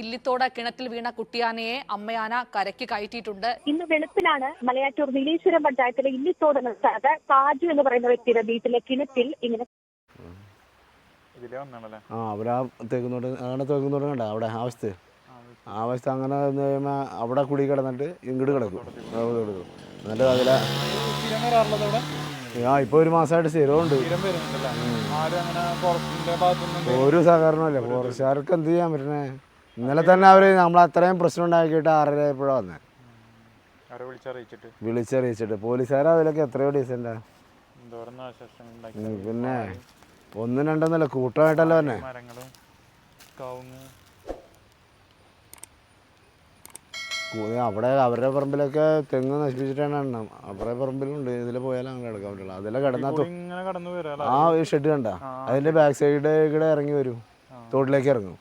ഇല്ലിത്തോട് കിണറ്റിൽ വീണ കുട്ടിയാനയെ അമ്മയാന കരയ്ക്ക് കയറ്റിയിട്ടുണ്ട്. ഇന്ന് വെളുപ്പിലാണ് മലയാറ്റൂർ നീലേശ്വരം പഞ്ചായത്തിലെ ഇല്ലിത്തോട് എന്ന സ്ഥലത്ത് കാജു എന്ന് പറയുന്ന വ്യക്തിയുടെ വീട്ടിലെ കിണറ്റിൽ ഇങ്ങനെ ഇതിലേ വന്നാണല്ലേ? ആ അവരാ തേക്കുന്നോട് അങ്ങനെ തേക്കുന്നോട് കണ്ട അവിടെ അവസ്ഥ ആ അവസ്ഥ അങ്ങനെ അവിടെ കുടി കിടന്നിട്ട് ഇങ്ങോട്ട് കിടക്കും. എന്നിട്ട് അതിലെ ആ ഇപ്പൊ ഒരു മാസമായിട്ട് സ്ഥിരമുണ്ട് ഒരു സഹകരണമല്ല ഫോറസ്റ്റുകാർക്ക് എന്ത് ചെയ്യാൻ പറ്റണേ? ഇന്നലെ തന്നെ അവർ നമ്മൾ അത്രയും പ്രശ്നം ഉണ്ടാക്കിയിട്ട് ആറര ആയപ്പോഴാണ് വന്നത് വിളിച്ചറിയിച്ചിട്ട്? വിളിച്ചറിയിച്ചിട്ട്. പോലീസുകാർ അതിലൊക്കെ എത്രയോ ഡീസന്റാ പിന്നെ ഒന്നും രണ്ടൊന്നല്ല കൂട്ടമായിട്ടല്ല തന്നെ അവിടെ അവരുടെ പറമ്പിലൊക്കെ തെങ്ങ് നശിപ്പിച്ചിട്ടാണ് എണ്ണം. അവരുടെ പറമ്പിലുണ്ട് ഇതിൽ പോയാലും അങ്ങനെ കിടക്കാൻ പറ്റില്ല അതിലെ കിടന്നാ ആ ഒരു ഷെഡ് കണ്ട? അതിന്റെ ബാക്ക് സൈഡ് കൂടെ ഇറങ്ങി വരും. തോട്ടിലേക്ക് ഇറങ്ങും.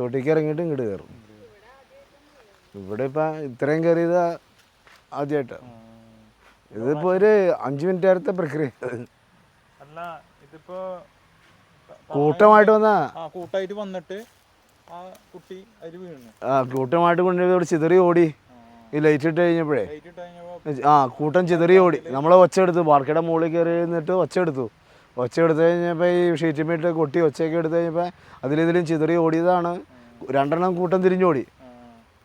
തോട്ടിക്ക് ഇറങ്ങിയിട്ട് ഇങ്ങോട്ട് കയറും ഇവിടെ ഇപ്പൊ ഇത്രയും കയറിയത് ആദ്യമായിട്ടാണ് ഇതിപ്പോ ഒരു അഞ്ചു മിനിറ്റ് നേരത്തെ പ്രക്രിയ. അല്ല ഇതിപ്പോ കൂട്ടമായിട്ട് വന്ന? കൂട്ടായിട്ട് വന്നിട്ട് ആ കുട്ടി അതിൽ വീണു. ആ കൂട്ടമായിട്ട് കൊണ്ടുപോയി ചിതറി ഓടി. ഈ ലൈറ്റ് ഇട്ട് കഴിഞ്ഞപ്പോഴേ? ആ കൂട്ടം ചിതറി ഓടി. നമ്മളെ ഒച്ച എടുത്തു. പാർക്കയുടെ മുകളിൽ കയറി നിന്നിട്ട് ഒച്ച എടുത്തു. ഒച്ച എടുത്തു കഴിഞ്ഞപ്പോൾ ഈ ഷീറ്റ് മീറ്റ് കൊട്ടി ഒച്ചയൊക്കെ എടുത്തു കഴിഞ്ഞപ്പോൾ അതിലിതിലും ചിതറി ഓടിയതാണ്. രണ്ടെണ്ണം കൂട്ടം തിരിഞ്ഞോടി.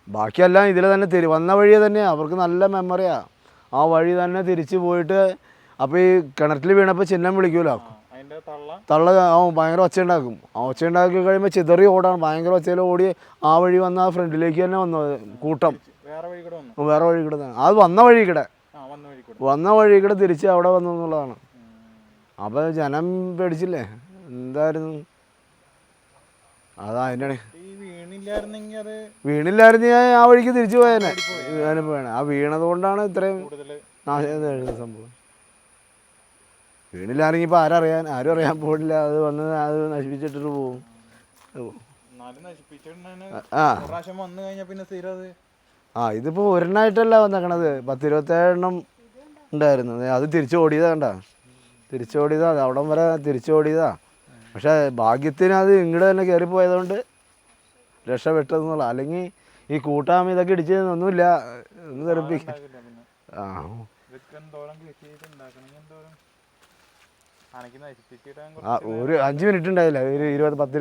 ബാക്കിയെല്ലാം ഇതിൽ തന്നെ തിരി വന്ന വഴി തന്നെയാണ് അവർക്ക് നല്ല മെമ്മറിയാ ആ. വഴി തന്നെ തിരിച്ചു പോയിട്ട് അപ്പോൾ ഈ കിണറ്റിൽ വീണപ്പോൾ ചിഹ്നം അതിന്റെ തള്ള. ആ ഭയങ്കര ഒച്ച ഉണ്ടാക്കും. ആ ഒച്ച ഉണ്ടാക്കി കഴിയുമ്പോൾ ചിതറി ഓടാണ്. ഭയങ്കര ഒച്ചയിൽ ഓടി ആ വഴി വന്ന ആ ഫ്രണ്ടിലേക്ക് തന്നെ വന്നു. കൂട്ടം. വേറെ വഴി കൂടെ. അത് വന്ന വഴി കൂടെ വന്ന വഴി കൂടെ തിരിച്ച് അവിടെ വന്നു എന്നുള്ളതാണ്. അപ്പോൾ ജനം പേടിച്ചില്ലേ? എന്തായിരുന്നു? അതാ വീണില്ലായിരുന്നെങ്കിൽ വീണില്ലായിരുന്നു ഞാൻ ആ വഴിക്ക് തിരിച്ചു പോയേനെ. അനുഭവമാണ് ആ വീണത് കൊണ്ടാണ് ഇത്രയും നാശം സംഭവം. വീണില്ലായിരുന്നെങ്കിൽ ഇപ്പോൾ ആരറിയാൻ ആരും അറിയാൻ പോകില്ല അത് വന്ന് അത് നശിപ്പിച്ചിട്ടിട്ട് പോകും നശിപ്പിച്ചിട്ടുണ്ടെന്ന് ആ ഇതിപ്പോ ഒരെണ്ണായിട്ടല്ല ഇതിപ്പോൾ ഒരെണ്ണമായിട്ടല്ല വന്നേക്കണത് പത്തിരുപത്തേഴെണ്ണം ഉണ്ടായിരുന്നു. അത് തിരിച്ചു ഓടിയതാ കണ്ട. തിരിച്ചു ഓടിയതാ അത് അവിടം വരെ തിരിച്ചോടിയതാ. പക്ഷെ ഭാഗ്യത്തിന് അത് ഇങ്ങോട്ട് തന്നെ കയറിപ്പോയതുകൊണ്ട് രക്ഷപ്പെട്ടതെന്നുള്ള അല്ലെങ്കിൽ ഈ കൂട്ടാമ ഇതൊക്കെ ഇടിച്ച് ഒന്നുമില്ല ഒന്ന് തെറിപ്പിക്കും ആ. ഒരു അഞ്ച് മിനിറ്റ് ഉണ്ടായില്ല ഒരു ഇരുപത് പത്ത്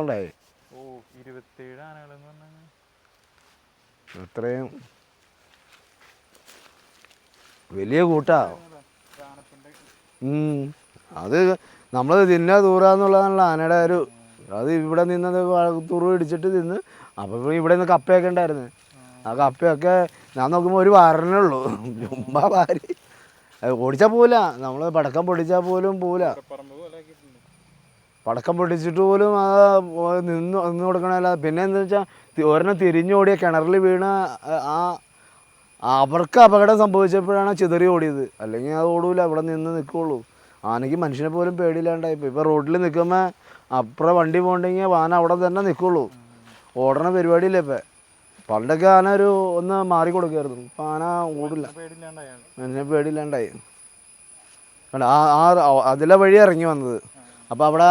ഉണ്ടായി. ഓ ഇരുപത്തേഴ് ആനകളെന്ന് പറഞ്ഞാൽ അത്രയും വലിയ കൂട്ടാ. അത് നമ്മൾ തിന്നാ ദൂരാന്നുള്ളതാണല്ലോ ആനയുടെ ഒരു അത് ഇവിടെ നിന്നത് തുറു ഇടിച്ചിട്ട് തിന്ന്. അപ്പോൾ ഇവിടെ നിന്ന് കപ്പയൊക്കെ ഉണ്ടായിരുന്നു. ആ കപ്പയൊക്കെ ഞാൻ നോക്കുമ്പോൾ ഒരു വാരണേ ഉള്ളൂ. ചുമ്മാ വാരി. ഓടിച്ചാൽ പോവില്ല നമ്മൾ പടക്കം പൊടിച്ചാൽ പോലും പോവില്ല പടക്കം പൊടിച്ചിട്ട് പോലും അത് നിന്ന് നിന്ന് കൊടുക്കണമല്ല പിന്നെ എന്താ വെച്ചാൽ ഒരെണ്ണം തിരിഞ്ഞോടിയ കിണറിൽ വീണ ആ അവർക്ക് അപകടം സംഭവിച്ചപ്പോഴാണ് ചിതറി ഓടിയത്. അല്ലെങ്കിൽ അത് ഓടൂല അവിടെ നിന്ന് നിൽക്കുള്ളൂ ആനയ്ക്ക് മനുഷ്യനെ പോലും പേടിയില്ലാണ്ടായിപ്പോൾ ഇപ്പോൾ റോഡിൽ നിൽക്കുമ്പോൾ അപ്പുറം വണ്ടി പോകണ്ടെങ്കിൽ ആന അവിടെ തന്നെ നിൽക്കുള്ളൂ ഓടണ പരിപാടിയില്ല ഇപ്പം. പണ്ടൊക്കെ ആന ഒരു ഒന്ന് മാറി കൊടുക്കുമായിരുന്നു ഇപ്പം ആന ഓടില്ല. മനുഷ്യനെ പേടിയില്ലാണ്ടായി. ആ ആ അതിലെ വഴി ഇറങ്ങി വന്നത്. അപ്പോൾ അവിടെ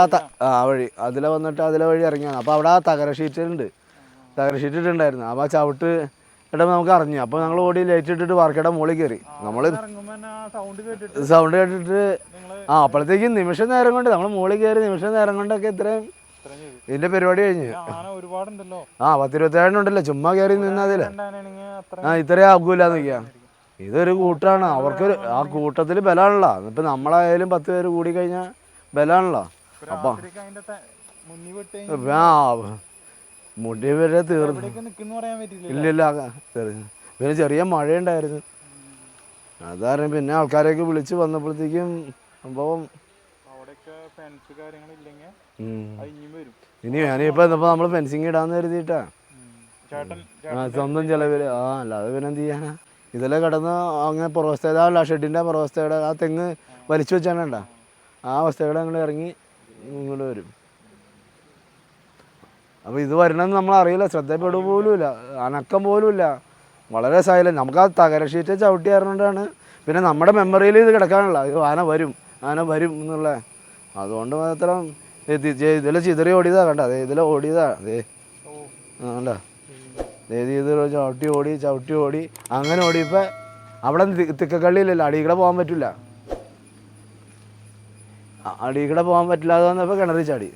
ആ വഴി അതിലെ വന്നിട്ട് അതിലെ വഴി ഇറങ്ങി വന്നു അപ്പോൾ അവിടെ ആ തകര ഷീറ്റ് ഉണ്ട് തകര ഷീറ്റ് ഇട്ടുണ്ടായിരുന്നു അപ്പോൾ ആ ചവിട്ട് ഇടുമ്പോൾ നമുക്ക് അറിഞ്ഞു. അപ്പോൾ ഞങ്ങൾ ഓടി ലൈറ്റ് ഇട്ടിട്ട് വാർക്കയുടെ മുകളിൽ കയറി. നമ്മൾ സൗണ്ട് കേട്ടിട്ട് ആ അപ്പോഴത്തേക്കും നിമിഷം നേരം കൊണ്ട് നമ്മൾ മുകളിൽ കയറി നിമിഷം നേരം കൊണ്ടൊക്കെ ഇത്രയും ഇതിന്റെ പരിപാടി കഴിഞ്ഞു. ആ പത്തിരുപത്തേഴ് പത്തിരുപത്തേഴെണ്ണുണ്ടല്ലോ ചുമ്മാ കയറി അത്ര ആ ഇത്രയും ആകൂല നിൽക്കുക ഇതൊരു കൂട്ടാണ്. അവർക്കൊരു ആ കൂട്ടത്തിൽ ബലമാണല്ലോ ഇപ്പം നമ്മളായാലും പത്ത് പേര് കൂടി കഴിഞ്ഞാൽ ബലമാണല്ലോ അപ്പം ആ മുടി വരെ തീർന്നു. ഇല്ലില്ല തീർന്നു പിന്നെ ചെറിയ മഴയുണ്ടായിരുന്നു. അതാരും പിന്നെ ആൾക്കാരെയൊക്കെ വിളിച്ച് വന്നപ്പോഴത്തേക്കും സംഭവം. ഇനി ഞാനിപ്പോ എന്നപ്പോ നമ്മൾ ഫെൻസിങ് ഇടാന്ന് കരുതിയിട്ടാ. ചേട്ടൻ സ്വന്തം ചെലവിൽ. ആ അല്ലാതെ പിന്നെ എന്ത് ചെയ്യാനാ? ഇതിലെ കിടന്ന് അങ്ങനെ പുറവസ്ഥയുടെ ആ ഷെഡിന്റെ പുറവസ്ഥയുടെ ആ തെങ്ങ് വലിച്ചു വെച്ചാണ് ഉണ്ടാ ആ അവസ്ഥയുടെ അങ്ങോട്ട് ഇറങ്ങി ഇങ്ങോട്ട് വരും. അപ്പോൾ ഇത് വരണമെന്ന് നമ്മൾ അറിയില്ല ശ്രദ്ധപ്പെടുക പോലുമില്ല അനക്കം പോലുമില്ല. വളരെ സൈലന്റ്. നമുക്ക് ആ തകര ഷീറ്റ് ചവിട്ടി ആയിരുന്നുകൊണ്ടാണ് പിന്നെ നമ്മുടെ മെമ്മറിയിൽ ഇത് കിടക്കാനുള്ള. ഇത് ആന വരും ആന വരും എന്നുള്ള. അതുകൊണ്ട് മാത്രം ഇതിൽ ചിതറി ഓടിയതാ കണ്ട? അതെ ഇതിൽ ഓടിയതാ. അതെ ഏത് ചെയ്ത് ചവിട്ടി ഓടി ചവിട്ടി ഓടി അങ്ങനെ ഓടിയപ്പോൾ അവിടെ തിക്കക്കള്ളിയില്ലല്ലോ അടികളെ പോകാൻ പറ്റില്ല. അടികളെ പോകാൻ പറ്റില്ലാതെ വന്നപ്പോൾ കിണറി ചാടി.